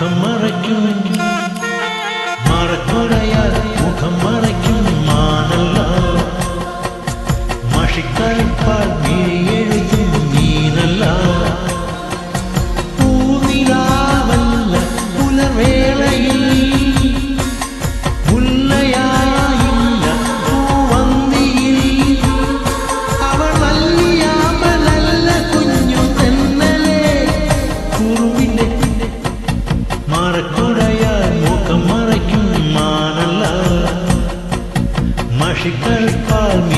முகம் மறைக்கும். மரக்குடையால் முகம் மறைக்கும் மானல்லா. மஷிக்கழிப்பால் நீ எழுதும் நீனல்லா பூமிலாவல்ல புலவேளையில் she could have called me